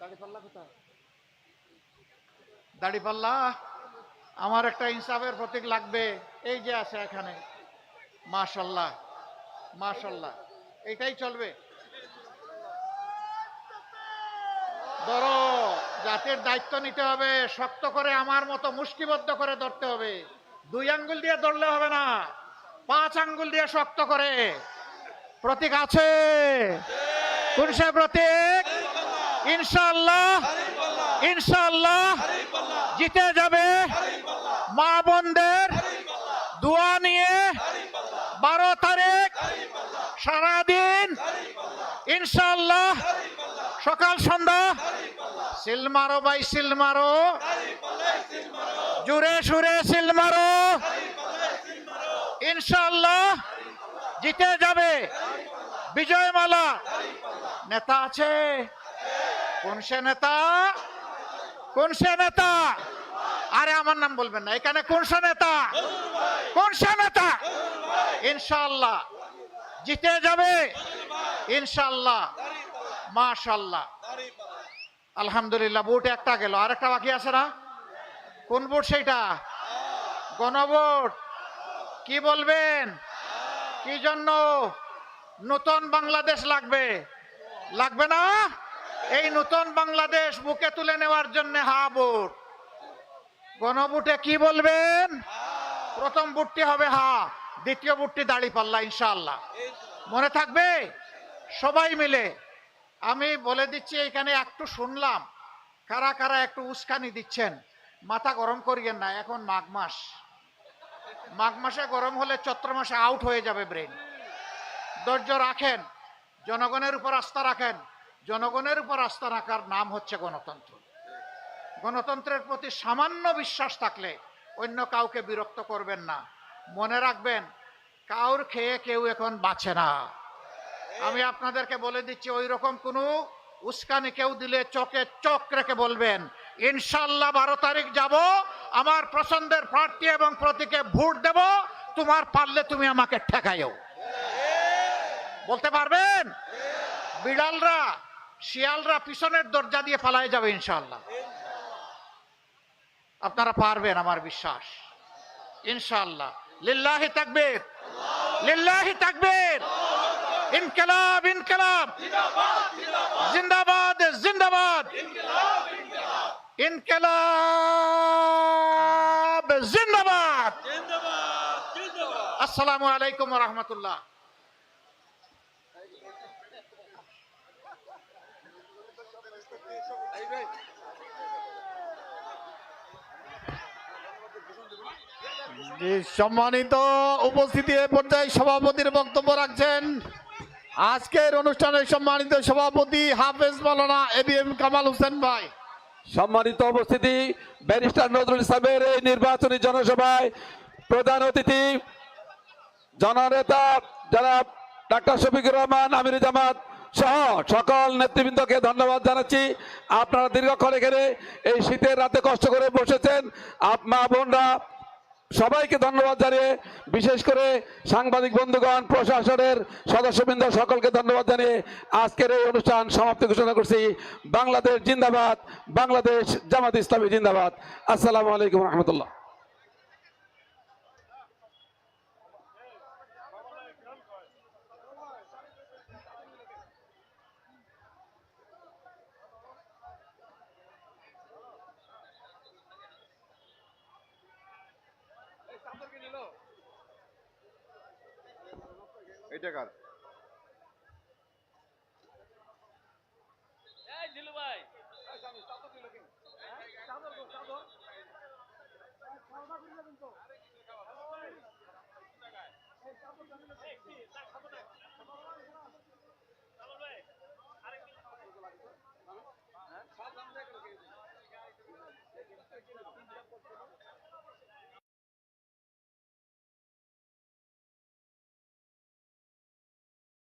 কোথায়? দাড়িপাল্লা আমার একটা ইনসাফের প্রতীক লাগবে। এই যে আছে এখানে। মাশাল্লাহ মাশাল্লাহ। এইটাই চলবে। ধরো, জাতির দায়িত্ব নিতে হবে, শক্ত করে আমার মতো মুষ্টিবদ্ধ করে ধরতে হবে। দুই আঙ্গুল দিয়ে ধরলে হবে না। পাঁচ আঙ্গুল দিয়ে শক্ত করে। প্রতীক আছে। সে প্রতীক? ইনশাল্লাহ ইনশাল্লাহ জিতে যাবে মা বোনদের দোয়া নিয়ে বারো তারিখ সারাদিন ইনশাল্লাহ সকাল সন্ধ্যা, সিল মারো ভাই, সিল মারো, জুড়ে সুরে সিল মারো ইনশাল্লাহ জিতে যাবে বিজয় মালা নেতা আছে কোন সে নেতা? কোন সে নেতা? আরে আমার নাম বলবেন না। এখানে কোন সে নেতা? কোন সে নেতা? ইনশাল্লাহ জিতে যাবে? ইনশাল্লাহ মাশাল্লাহ আলহামদুলিল্লাহ বুট একটা গেল। আর একটা বাকি আছে না? কোন বুট সেইটা? গণভোট। কি বলবেন? কি জন্য? নতুন বাংলাদেশ লাগবে। লাগবে না? এই নতুন বাংলাদেশ বুকে তুলে নেওয়ার জন্য হা বুট গণভোটে কি বলবেন? প্রথম বুটটি হবে হা, দ্বিতীয় বুটটি দাড়ি পাল্লা ইনশাআল্লাহ। মনে থাকবে? সবাই মিলে। আমি বলে দিচ্ছি, এখানে একটু শুনলাম, কারা কারা একটু উস্কানি দিচ্ছেন। মাথা গরম করিয়েন না, এখন মাঘ মাস। মাঘ মাসে গরম হলে চৈত্র মাসে আউট হয়ে যাবে ব্রেন ধৈর্য রাখেন, জনগণের উপর আস্থা রাখেন। জনগণের উপর আস্থা রাখার নাম হচ্ছে গণতন্ত্র। গণতন্ত্রের প্রতি সামান্য বিশ্বাস থাকলে অন্য কাউকে বিরক্ত করবেন না। মনে রাখবেন, কাউর খেয়ে কেউ এখন বাঁচে না। আমি আপনাদেরকে বলে দিচ্ছি ওই রকম কোনো উস্কানি কেউ দিলে চোখে চোখ রেখে বলবেন ইনশাল্লাহ বারো তারিখ যাব, আমার পছন্দের প্রার্থী এবং প্রতীকে ভোট দেব, তোমার পারলে তুমি আমাকে ঠেকাইও বলতে পারবেন? বিড়ালরা শিয়ালরা পিছনের দরজা দিয়ে পালায় যাবে ইনশাল্লাহ আপনারা পারবেন আমার বিশ্বাস। ইনশাল্লাহ লিল্লাহি তাকবীর। লিল্লাহি তাকবীর। ইনকলাব ইনকলাব। জিন্দাবাদ জিন্দাবাদ। ইনকলাব জিন্দাবাদ। আসসালামু আলাইকুম ওয়া রাহমাতুল্লাহ। সম্মানিত উপস্থিতি এ পর্যায়ে সভাপতির বক্তব্য রাখছেন আজকের অনুষ্ঠানের সম্মানিত সভাপতি হাফেজ মালানা A B M Kamal Hossain ভাই। সম্মানিত উপস্থিতি, ব্যারিস্টার নজরুল ইসলামের এই নির্বাচনী জনসভায় প্রধান অতিথি, জননেতা যারা ডাক্তার শফিকুর রহমান, আমির জামাত সহ সকল নেতৃবৃন্দকে ধন্যবাদ জানাচ্ছি। আপনারা দীর্ঘক্ষণ এখানে এই শীতের রাতে কষ্ট করে বসেছেন। আপ মা বোনরা, সবাইকে ধন্যবাদ জানিয়ে, বিশেষ করে সাংবাদিক বন্ধুগণ, প্রশাসনের সদস্যবৃন্দ সকলকে ধন্যবাদ জানিয়ে আজকের এই অনুষ্ঠান সমাপ্তি ঘোষণা করছি। বাংলাদেশ জিন্দাবাদ, বাংলাদেশ জামাত ইসলামী জিন্দাবাদ। আসসালামু আলাইকুম রহমতুল্লাহ। এটা কার?